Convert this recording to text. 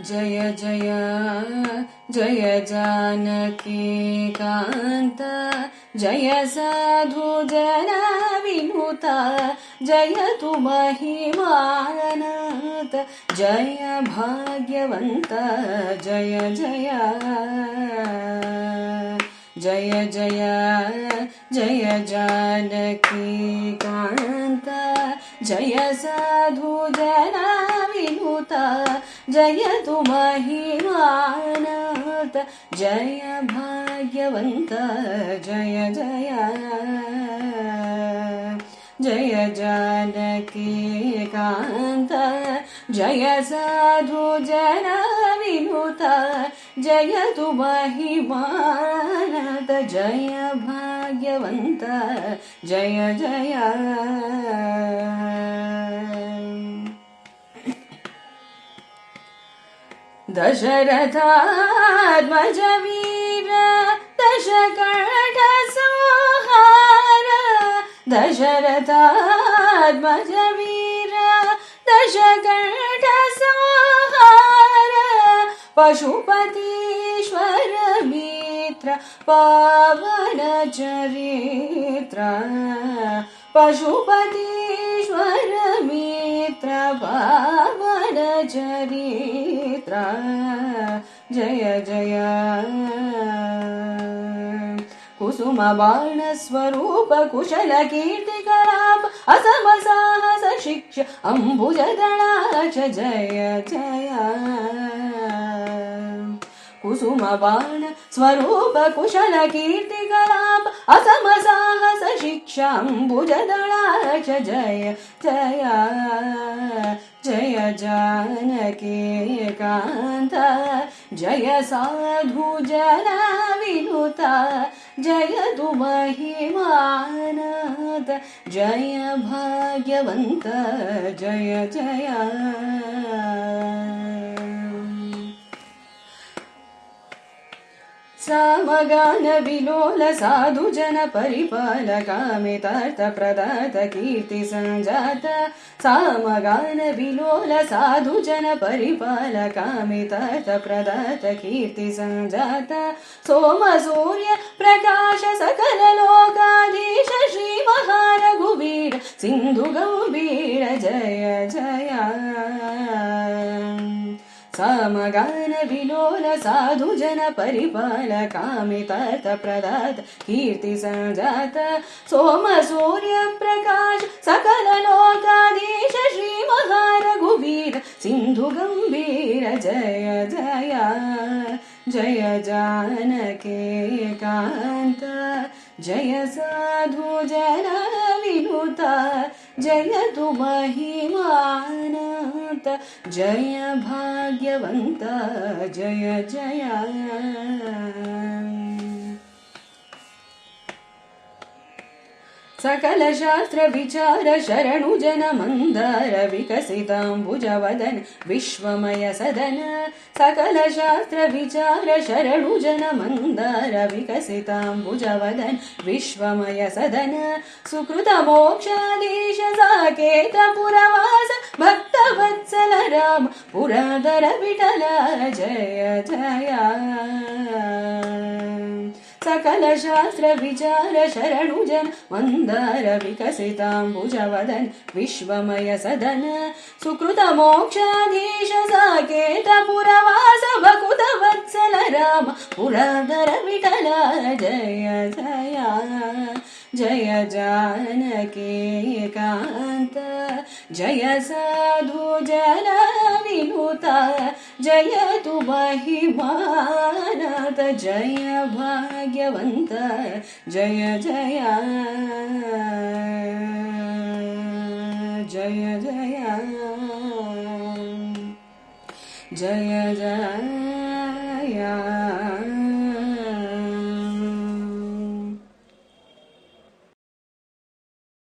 जय जय जय जानकी कान्त, जय साधु विनुता, जय तु महिमानत जय भाग्यवन्त, जय जय जय जय जय जानकी कान्त, जय साधु जना विनुता जय तु महिमानत जय भाग्यवन्त जय जय जय जानकी कान्त जय साधु जन विनुत जय तु जय भाग्यवन्त जय जय दशरथात्मज वीर दशकण्ठ संहार दशरथात्मज वीर दशकण्ठ संहार पशुपतीश्वर मित्र पावन चरित्र। पशुपतीश्वर मित्र पावन चरित्र जय जय कुसुमबाणस्वरूप कुशलकीर्तिकराप असमसाहस शिक्ष अम्बुजदळाच जय जय कुसुमबाण स्वरूप कुशल कीर्ति कराम असम साहस शिक्ष अम्बुजदळाच जय जय जय जानकी कांता। जय साधु जन विनुता जय तु महिमानत जय भाग्यवन्त जय जय सामगान विलोल साधु जन परिपाल कामितार्थ प्रदात कीर्ति सञ्जात सामगान विलोल साधु जन परिपाल कामितार्थ प्रदात कीर्ति सञ्जात सोम सूर्य प्रकाश सकल लोकाधीश श्री महारघुवीर सिन्धु गौबीर जय समगान विलोल साधु परिपाल कामितार्थ प्रदात कीर्ति सञ्जात सोम सूर्य प्रकाश सकल लोकाधीश श्री महारघुवीर सिन्धु गम्भीर जय जय जय जानकी कान्त जय साधु जन विनुता जय तु महिमानत। जय भाग्यवन्त। जय जय सकलशास्त्रविचारशरणुजनमन्दारविकसिताम्बुजवदन विश्वमय सदन सकलशास्त्रविचारशरणुजनमन्दारविकसिताम्बुजवदन विश्वमय सदन सुकृतमोक्षादेश भक्त वत्सल राम पुरादर विठल जय जया। सकलशास्त्रविचारशरणुजं मन्दारविकसिताम्बुजवदन् विश्वमय सदन सुकृतमोक्षाधीश भकुत वत्सल राम पुराधर विठल जय जया जय जानकी कान्त जय साधु जन जय तु महिमानत जय भाग्यवन्त जय जय जय जय जय जय